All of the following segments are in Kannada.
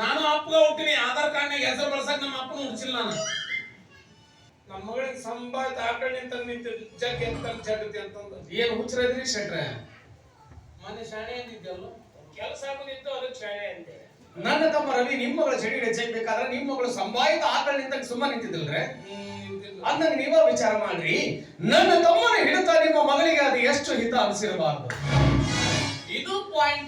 ನಾನು ಅಪ್ಪಗ ಹುಟ್ಟಿನಿ ಆಧಾರ್ ಕಾರ್ಡ್ ನಾಗ ಹೆಸರು ಬಳಸಕ್ ನಮ್ಮ ಅಪ್ಪನ ಹುಡ್ಸಿಲ್ಲ ನಾನು. ನಮ್ಮ ಮಗಳಿಗೆ ಸಂಬಳ ಆ ನಿಂತಿದ್ದೆ ನಿಂತ ನಿಂತ ಜಗ್ ಎಂತ ಜಗತಿ ಅಂತಂದ. ಏನ್ ಹುಚ್ಚರದ್ರಿ ಶೆಟ್ರ? ಮನೆ ಶಾಣೆ ಅಂದಿದ್ದಲ್ಲ? ಕೆಲಸ ಆಗುದಿತ್ತು ಅದಕ್ಕೆ ಶಾಣೆ ಅಂತ ನನ್ನ ತಮ್ಮ ರವಿ ನಿಮ್ಮ ಮಗಳ ಚಡಿ ಬೇಕಾದ್ರೆ ನಿಮ್ಮ ಮಗಳು ಸಂಭಾಯಿತ ಆಕಳ ನಿಂತ ಸುಮ್ಮ ನಿಂತಿದ್ದಿಲ್ರೆ? ಅಂದಾಗ ನೀವ ವಿಚಾರ ಮಾಡ್ರಿ. ನನ್ನ ತಮ್ಮನ ಹಿಡಿತ ನಿಮ್ಮ ಮಗಳಿಗೆ ಅದು ಎಷ್ಟು ಹಿತ ಅನಿಸಿರಬಾರ್ದು. ಇದು ಪಾಯಿಂಟ್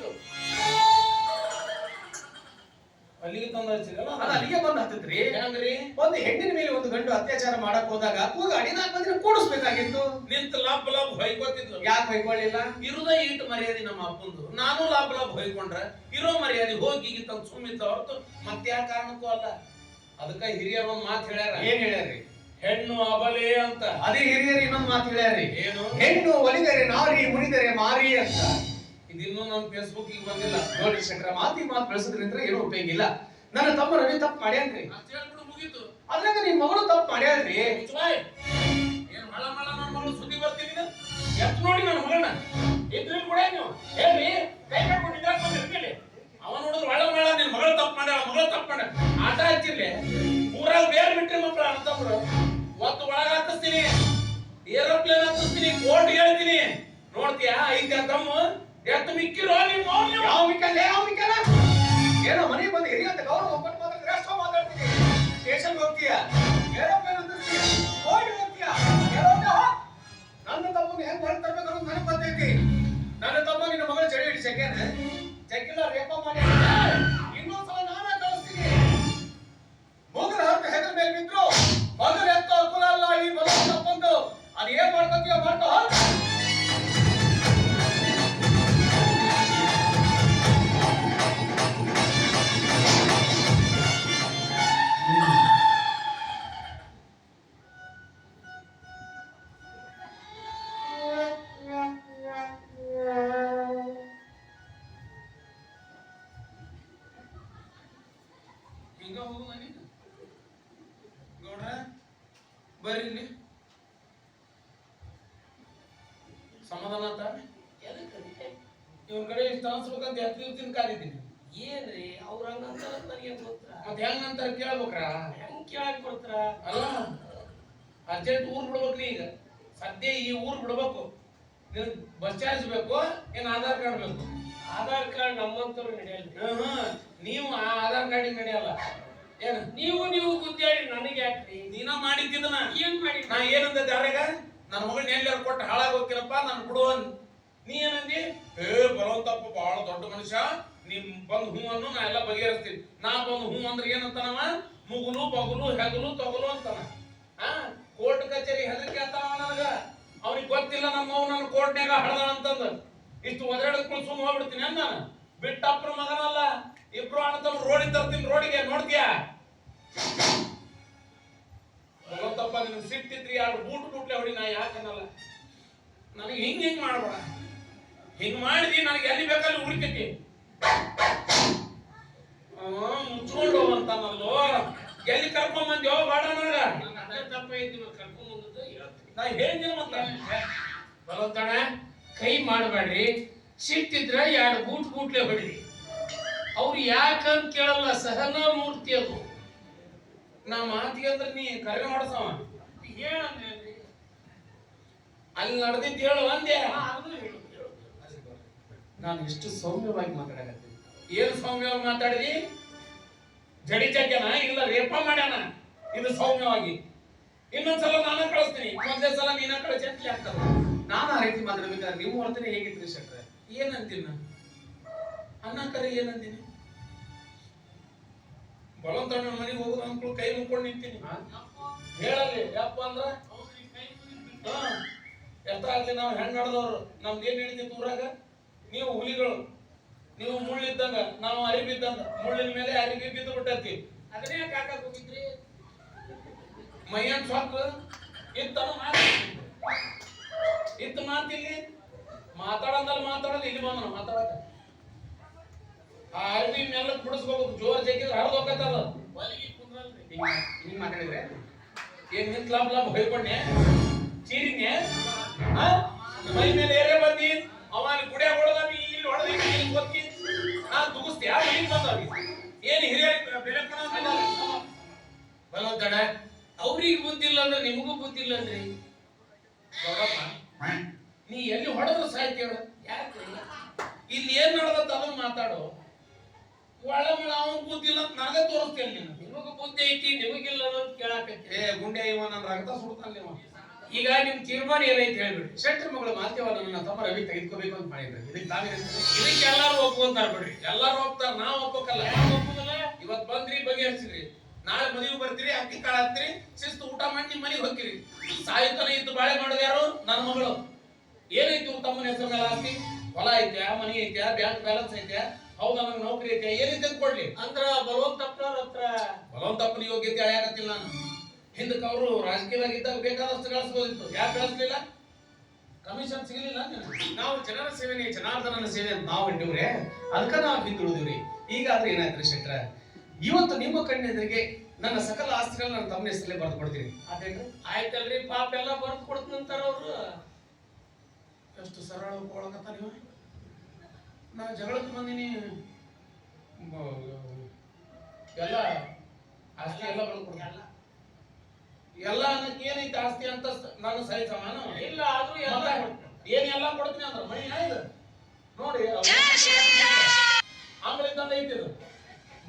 ಅಲ್ಲಿಗೆ ಬಂದು ಹತ್ತತ್ರಿ ಹೆಂಗ್ರಿ ಒಂದು ಹೆಣ್ಣಿನ ಮೇಲೆ ಒಂದು ಗಂಡು ಅತ್ಯಾಚಾರ ಮಾಡಕ್ ಹೋದಾಗ ಕೂಗ ಅಡಿನಾಕ್ ಬಂದ್ರೆ ಕೂಡಿಸ್ಬೇಕಾಗಿತ್ತು. ನಿಂತ ಲಾಭ ಲಾಭ ಹೊಯ್ಕೋತಿದ್ರು. ಯಾಕೆ ಹೊಯ್ಕೊಳ್ಳಿಲ್ಲ ಇರುದ ಈಟ್ ಮರ್ಯಾದೆ ನಮ್ಮ ಅಪ್ಪಂದು. ನಾನು ಲಾಭ ಲಾಭ ಹೊಯ್ಕೊಂಡ್ರೆ ಇರೋ ಮರ್ಯಾದೆ ಹೋಗಿ ತಂದು ಸುಮ್ಮಿತ ಹೊರತು ಮತ್ತೆ ಯಾವ ಕಾರಣಕ್ಕೂ ಅಲ್ಲ. ಅದಕ್ಕ ಹಿರಿಯರು ಒಂದು ಮಾತು ಹೇಳ್ಯಾರ. ಏನ್ ಹೇಳ್ಯಾರಿ ಹೆಣ್ಣು ಅಬಲೆ ಅಂತ. ಅದೇ ಹಿರಿಯರು ಇನ್ನೊಂದು ಮಾತು ಹೇಳ್ಯಾರಿ ಏನು? ಹೆಣ್ಣು ಒಲಿದರೆ ನಾರಿ ಮುನಿದರೆ ಮಾರಿ ಅಂತ. ಇದಿನ್ನೂ ನನ್ನ ಫೇಸ್ಬುಕ್ ಬಂದಿಲ್ಲ. ನೋಡಿ ಶಂಕರ ಮಾತಿ ಮಾತು ಬೆಳೆಸೋದ್ರಿಂದ ಏನು ಉಪಯೋಗ ಇಲ್ಲ. ನನ್ನ ತಮ್ಮ ರವಿ ತಪ್ಪು ಮಾಡ್ಯಾನ್ರಿ ಅಷ್ಟ್ ಹೇಳ್ಬಿಡು ಮುಗೀತು. ಅದ್ರಾಗ ನಿಮ್ ಮಗಳು ತಪ್ಪು ಮಾಡ್ಯಾಳ್ರಿ ಮುಚ್ಚಬಾಯ್. ಏನ್ ಮಳ ಮಳ ನನ್ನ ಮಗಳು ಸುದ್ದಿ ಬರ್ತೀನಿ ಎತ್ ನೋಡಿ ನನ್ನ ಮಗಳನ್ನ? ಇದ್ರಿ ಕೂಡ ನೀವು ಹೇಳಿ ಕೈ ಕಟ್ಕೊಂಡು ನಿಂತ್ಕೊಂಡ್ ಬಂದಿರ್ತೀರಿ ಅವ ನೋಡಿದ್ರೆ ಒಳ ಮಳ ನಿನ್ ಮಗಳು ತಪ್ಪು ಮಾಡ್ಯಾಳ ಮಗಳು ತಪ್ಪು ಮಾಡ್ಯಾಳ. ಆಟ ಹಚ್ಚಿರ್ಲಿ. ಸಮಾಧಾನ ಆತ ಇವ್ರ ಕಡೆ ಇಷ್ಟ ಅನ್ಸ್ಬೇಕಂತ ಎತ್ತ ಇರ್ತೀನಿ ಕಾದಿದ್ದೀನಿ ಏನ್ರಿ? ಅವ್ರ ಹಂಗಂತ ನನಗೆ ಗೊತ್ತಾ ಮತ್ತೆ ಹೆಂಗಂತ ಕೇಳ್ಬೇಕ್ರ? ಹೆಂಗ್ ಕೇಳಕ್ ಬರ್ತಾರ? ಅಲ್ಲ ಅರ್ಜೆಂಟ್ ಊರ್ ಬಿಡ್ಬೇಕ್ರಿ ಈಗ. ಸದ್ಯ ಈ ಊರ್ ಬಿಡ್ಬೇಕು. ನಿನ್ ಬಸ್ ಚಾರ್ಜ್ ಬೇಕು ಏನ್ ಆಧಾರ್ ಕಾರ್ಡ್ ಬೇಕು. ಆಧಾರ್ ಕಾರ್ಡ್ ನಮ್ಮಂತವ್ರು ನಡೆಯಲ್ಲ. ನೀವು ಆ ಆಧಾರ್ ಕಾರ್ಡಿಗೆ ನಡೆಯಲ್ಲ. ಏನ್? ನೀವು ನೀವು ಗುದ್ದಾಡಿ ನನಗೆ ಯಾಕ್ರಿ ನೀನ ಮಾಡಿದ್ದನ್ನ ಏನ್ ಮಾಡಿ ನಾ ಏನಂದ ದಾರ್ಯಾಗ ನನ್ನ ಮಗಳನ್ನ ಎಲ್ಲಾರು ಕೊಟ್ಟು ಹಾಳಾಗೋಗ್ತೀನಪ್ಪ ನಾನು ಬಿಡುವನ್ ನೀ ಏನಂದಿ? ಏ ಬಲವಂತಪ್ಪ ಬಹಳ ದೊಡ್ಡ ಮನುಷ್ಯ. ನಿಮ್ ಬಂದ್ ಹೂ ಅನ್ನು ನಾ ಎಲ್ಲ ಬಗೆಹರಿಸ್ತೀನಿ. ನಾ ಬಂದ್ ಹೂ ಅಂದ್ರೆ ಏನಂತಾನವ? ಮುಗುಲು, ಬಗುಲು, ಹೆಗಲು, ತೊಗಲು ಅಂತಾನ. ಕೋರ್ಟ್ ಕಚೇರಿ ಹೆದರಿಕೆ ಅಂತಾವ ನನಗ. ಅವ್ನಿಗೆ ಗೊತ್ತಿಲ್ಲ ನಮ್ಮ ಅವ್ ನನ್ನ ಕೋರ್ಟ್ನ್ಯಾಗ ಹಳದ ಅಂತಂದ. ಇಷ್ಟು ಒದರಾಡಕ್ ಸುಮ್ಮ ಹೋಗ್ಬಿಡ್ತೀನಿ ಅನ್ನ ಬಿಟ್ಟಪ್ರ ಮಗನಲ್ಲ. ಇಬ್ರು ಅಣ್ಣ ರೋಡಿಗೆ ತರ್ತೀನಿ, ರೋಡಿಗೆ ನೋಡ್ತೀಯಾ? ನನಗೆ ಹಿಂಗ್ ಹಿಂಗ್ ಮಾಡ್ಬೋಣ ಹಿಂಗ್ ಮಾಡಿದಿ ನನಗೆ ಎಲ್ಲಿ ಬೇಕಲ್ಲಿ ಹುಡುಕತಿ ಮುಚ್ಕೊಂಡು ಹೋಗಂತಾನಲ್ಲೋ ಎಲ್ಲಿ ಕರ್ಕೊಂಡ್ ಬಂದ್ಯೋ ಬಾಡ ನನಗ. ಅದೇ ತಪ್ಪ ಐತಿ ಕೈ ಮಾಡಬೇಡ್ರಿ. ಸಿಟ್ಟಿದ್ರೆ ಎರಡು ಗೂಟ್ ಬೂಟ್ಲೆ ಹೊಡಿರಿ. ಅವ್ರು ಯಾಕಂತ ಕೇಳಲ್ಲ, ಸಹನ ಮೂರ್ತಿ ಅದು. ನಾ ಮಾತಿಗೆ ಅಂದ್ರೆ ನೀ ಕರೆ ಮಾಡಿಸವ. ಹೇಳಂದ್ರಿ ಅಲ್ಲಿ ನಡೆದಿದ್ದು ಹೇಳು ಒಂದೇ. ನಾನು ಎಷ್ಟು ಸೌಮ್ಯವಾಗಿ ಮಾತಾಡಕತ್ತೀನಿ. ಏನು ಸೌಮ್ಯವಾಗಿ ಮಾತಾಡಿದಿ? ಜಡಿ ಜಗ್ಗನ ಇಲ್ಲ ರೇಪ ಮಾಡ್ಯಾನ? ಇದು ಸೌಮ್ಯವಾಗಿ. ಇನ್ನೊಂದ್ಸಲ ನಾನು ಕಳಿಸ್ತೀನಿ. ಒಂದೇ ಸಲ ನೀನ ಕಳಿಸಿ ಅಂತ ಹೇಳ್ತಾರ ನಾನು ಆ ರೀತಿ ಮಾತಾಡ್ಬೇಕಾದ್ರೆ ನಿಮ್ಮ ವರ್ತನೆ ಹೇಗಿದ್ರಿ ಶೆಟ್ರೆ ಏನಂತೀನಿ ನಾನು? ಅನ್ನ ಕರೆ ಏನಂತೀನಿ? ಬಲವಂತಣ್ಣ ಮನೆಗೆ ಹೋಗುದು ಅನ್ಕೊಂಡು ಕೈ ಮುಕ್ಕೊಂಡು ನಿಂತೀನಿ. ಹೇಳಲ್ಲಿ ಯಪ್ಪ ಅಂದ್ರ? ಎಷ್ಟಾಗ್ಲಿ ನಾವು ಹೆಂಗ್ ನಡೆದವ್ರು ನಮ್ಗೆ ಏನ್ ಹಿಡಿದಿತ್ತು ಊರಾಗ? ನೀವು ಹುಲಿಗಳು ನೀವು ಮುಳ್ಳಿದ್ದಂಗ ನಾವು ಅರಿಬಿದ್ದಂಗ ಮುಳ್ಳಿನ ಮೇಲೆ ಅರಿಬಿ ಬಿದ್ದು ಬಿಟ್ಟೈತಿ ಅದನ್ನೇ ಕಾಕಕ್ ಹೋಗಿದ್ರಿ? ಮೈಯನ್ ಸಾಕು ಇತ್ತನ ಮಾತು ಇತ್ತು ಮಾತಿಲ್ಲಿ ಮಾತಾಡಂದಲ್ಲಿ ಮಾತಾಡಲ್ಲ ಇಲ್ಲಿ ಬಂದ ಮಾತಾಡಕ. ಆ ಅರಿವಿ ಮೇಲೆ ಕುಡಿಸ್ಬೇಕು ಜೋರ್ ಜಗ್ಗಿದ್ರೆ ಹರಿದು ಹೋಗತ್ತಲ್ಲ. ಕುಂದ್ರಲ್ರಿ. ಹಿಂಗ್ ಮಾತಾಡಿದ್ರೆ? ಏನ್ ನಿಂತ್ ಲಾಭ ಲಾಭ ಹೊಯ್ಕೊಂಡೆ? ಚೀರಿನ್ಯ ಮೈ ಮೇಲೆ ಏರೇ ಬಂದಿ. ಅವ ಗುಡಿಯಾಗ ಹೊಡೆದ ಇಲ್ಲಿ ಹೊಡೆದ ಇಲ್ಲಿ ಗೊತ್ತಿ ನಾನು ತುಗಿಸ್ತಿ ಯಾರು ಮನೆಗೆ ಬಂದವಿ ಏನ್ ಹಿರಿಯ ಬೆಲೆ ಕೊಡೋದಿಲ್ಲ ಬಲವಂತಣ ಅವ್ರಿಗೆ ಬುದ್ಧಿ ಇಲ್ಲ ಅಂದ್ರೆ ನಿಮಗೂ ಬುದ್ಧಿ ಇಲ್ಲನ್ರಿ ಗೌರಪ್ಪ ನೀ ಎಲ್ಲಿ ಹೊಡೆದ್ರು ಸಾಹಿತ್ಯ ಹೇಳು. ಯಾಕೆ? ಇಲ್ಲಿ ಏನ್ ನಡೆದತ್ತ ಅದನ್ನ ಮಾತಾಡು. ಒಳಮಳ ಅವನ್ ಬುದ್ಧಿ ಇಲ್ಲ ಅಂತ ನನಗೆ ತೋರಿಸ್ತೇನೆ ನೀನು ನಿಮಗೂ ಬುದ್ಧಿ ಐತಿ ನಿಮಗಿಲ್ಲ ಅಂತ ಕೇಳಾಕೈತಿ ಏ ಗುಂಡೆ ಇವ ನನ್ನ ರಕ್ತ ಸುಡ್ತಾನೆ ನೀವು ಈಗ ನಿಮ್ ತೀರ್ಮಾನ ಏನೈತೆ ಹೇಳ್ಬಿಡಿ. ಶೆಟ್ರ ಮಗಳು ಮಾತೇವ ನನ್ನ ತಮ್ಮ ರವಿ ತೆಗೆದುಕೋಬೇಕು ಅಂತ ಮಾಡಿದ್ರು. ಇದಕ್ಕೆ ತಾವೇ ಇದಕ್ಕೆ ಎಲ್ಲಾರು ಒಪ್ಕೊಂತಾರ ಬಿಡ್ರಿ ಎಲ್ಲಾರು ಹೋಗ್ತಾರ ನಾವು ಒಪ್ಪಕ್ಕಲ್ಲ. ಒಪ್ಪುದಲ್ಲ? ಇವತ್ ಬಂದ್ರಿ ಬಗೆಹರಿಸಿದ್ರಿ ನಾಳೆ ಮದುವೆ ಬರ್ತೀರಿ ಅಕ್ಕಿ ಕಾಳ ಹಾಕ್ತಿರಿ ಶಿಸ್ತು ಊಟ ಮಾಡಿ ನಿಮ್ ಮನೆಗೆ ಹೋಗ್ತೀರಿ. ಸಾಯುತ್ತನ ಇದ್ದು ಬಾಳೆ ಮಾಡೋದು ಯಾರು? ನನ್ನ ಮಗಳು. ಏನೈತಿ ತಮ್ಮನ ಹೆಸರು ಮೇಲೆ ಆಸ್ತಿ ಹೊಲ ಐತೆ ಮನೆ ಐತೆ ಬ್ಯಾಂಕ್ ಬ್ಯಾಲೆನ್ಸ್ ಐತೆ ಹೌದಾ ನಂಗೆ ನೌಕರಿ ಐತೆ ಏನೈತೆ ಅಂತ ಕೊಡ್ಲಿ. ಅಂದ್ರ ಬಲವಂತಪ್ಪನವ್ರ ಹತ್ರ ಬಲವಂತಪ್ಪನ ಯೋಗ್ಯತೆ ಅಳ್ಯಾಕತ್ತಿಲ್ಲ ನಾನು. ಹಿಂದಕ್ಕೆ ಅವರು ರಾಜಕೀಯದಾಗ ಇದ್ದಾಗ ಬೇಕಾದಷ್ಟು ಗಳಿಸ್ಬೋದಿತ್ತು ಯಾಕೆ ಗಳಿಸ್ಲಿಲ್ಲ ಕಮಿಷನ್ ಸಿಗಲಿಲ್ಲ ನಾವು ಜನರ ಸೇವೆನೇ ಜನಾರ್ದನನ ಸೇವೆ ಅಂತ ನಾವು ಇಟ್ಟಿವ್ರೆ ಅದಕ್ಕೆ ನಾವು ಹಿಂದುಳಿದಿವ್ರಿ ಈಗಾದ್ರೆ ಏನಾಯ್ತು ಶೆಟ್ರ? ಇವತ್ತು ನಿಮ್ಮ ಕಣ್ಣೆದುರಿಗೆ ನನ್ನ ಸಕಲ ಆಸ್ತಿಗಳನ್ನ ನನ್ನ ತಮ್ಮ ಹೆಸರಲ್ಲೇ ಬರೆದು ಕೊಡ್ತೀನಿ. ಅದೇನು ಆಯ್ತಲ್ರಿ ಪಾಪ ಎಲ್ಲ ಬರ್ದು ಕೊಡ್ತಂತಾರ ಅವರು. ಎಷ್ಟು ಸರಳ ಒಪ್ಕೊಳಕತ್ತ ನೀವು? ನಾ ಜಗಳಕ್ಕೆ ಬಂದಿನಿ. ಎಲ್ಲ ಆಸ್ತಿ ಎಲ್ಲ ಬೆಳ್ಕೊಡ್ತೀನಿ ಎಲ್ಲ ಅನ್ನಕ್ಕೆ ಏನೈತೆ ಆಸ್ತಿ ಅಂತ ಸ- ನಾನು ಸರಿ ಸಮಾನ? ಇಲ್ಲ ಆದ್ರೂ ಎಲ್ಲ ಏನೆಲ್ಲ ಏನ್ ಎಲ್ಲ ಕೊಡ್ತೀನಿ ಅಂದ್ರೆ ಮನಿ ಇದು? ನೋಡಿ ಆಮೇಲಿಂದ ಐತಿ ಇದು.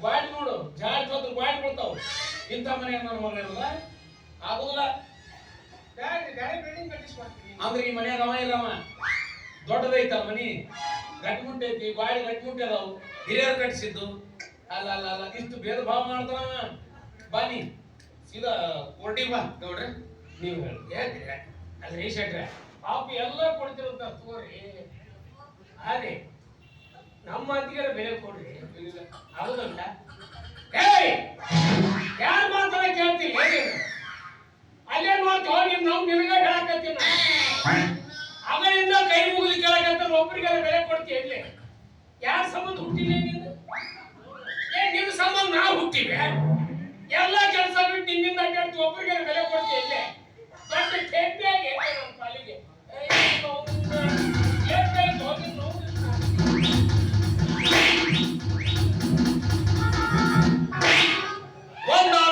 ಬಾಯ್ ನೋಡು ಜಾಡ್ ಹೋದ್ರು ಬಾಯ್ ಕೊಡ್ತಾವ. ಇಂಥ ಮನೆ ನನ್ನ ಮಗ ಇರಲ್ಲ ಆಗುದಿಲ್ಲ. ಅಂದ್ರೆ ಈ ಮನೆ ರವ ಇಲ್ಲವ? ದೊಡ್ಡದೈತ ಮನಿ. ಗಟ್ಮುಟ್ಟ ಐತಿ ಗಾಡಿ ಗಟ್ಮುಟ್ಟ ಅದಾವು. ಹಿರಿಯರು ಕಟ್ಟಿಸಿದ್ದು. ಅಲ್ಲ ಅಲ್ಲ ಅಲ್ಲ ಇಷ್ಟು ಭೇದ ಭಾವ ಮಾಡ್ತಾನವ ಬಾನಿ ಸೀದಾ ಕೋರ್ಟಿ ಬಾ ಗೌಡ್ರೆ. ನೀವು ಹೇಳಿ. ಹೇಳ್ತೀರ ಅಲ್ರಿ ಶೆಟ್ರ ಪಾಪ ಎಲ್ಲ ಕೊಡ್ತಿರಂತ ತೋರಿ. ಅದೇ ನಮ್ಮ ಮಾತಿಗೆ ಬೆಲೆ ಕೊಡ್ರಿ. ಹೌದಲ್ಲ? ಏಯ್! ಯಾರ ಮಾತಾಡ ಕೇಳ್ತೀನಿ ಏನೇನು ಅಲ್ಲೇನ್ ಮಾಡ್ತೋ ನಿಮ್ ನಾವು ನಿನಗ ಹೇಳಕತ್ತೀನಿ ಅವರಿಂದ ಕೈ ಮುಗಿದು ಕೇಳಕತ್ತ ಒಬ್ಬರಿಗೆಲ್ಲ ಬೆಲೆ ಕೊಡ್ತೀವಿ ಇಲ್ಲಿ? ಯಾರ ಸಂಬಂಧ ಹುಟ್ಟಿಲ್ಲ ನೀನು? ಏ ನಿನ್ನ ಸಂಬಂಧ ನಾವು ಹುಟ್ಟಿವೆ. ಎಲ್ಲ ಕೆಲಸ ಬಿಟ್ಟು ನಿನ್ನಿಂದ ಅಡ್ಡಾಡ್ತು ಒಬ್ಬರಿಗೆ ಬೆಲೆ ಕೊಡ್ತೀವಿ ದೊಡ್ಡ ಕೆಂಪಿಯಾಗಿ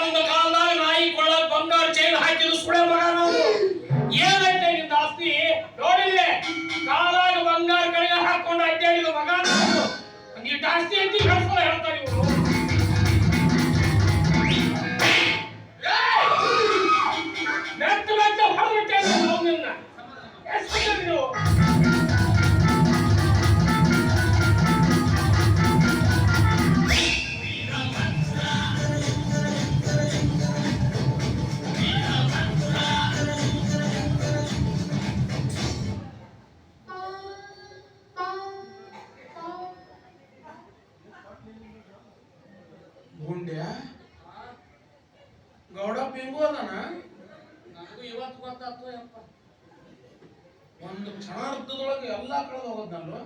ನಮ್ಮ ಕಾಲದಾಗ ನಾಯಿ, ಕೊಳ್ಳ, ಬಂಗಾರ ಚೈನ್ ಆಸ್ತಿ? ಕಾಲಾಗ ಬಂಗಾರ ಹಾಕೊಂಡು ಕಳ್ಸಲ್ಲ ಹೇಳ್ತಾರೆ ಇವರು ಗುಂಡ್ಯ? ಗೌಡ ಪಿಂಗು ಅದಾನ? ನನಗೂ ಇವತ್ತು ಗೊತ್ತಾಗ್ತದೆ ಅಪ್ಪ. ಒಂದು ಕ್ಷಣಾರ್ಧದೊಳಗೆ ಎಲ್ಲ ಕಳೆದು ಹೋಗೋದ್ನಲ್ವ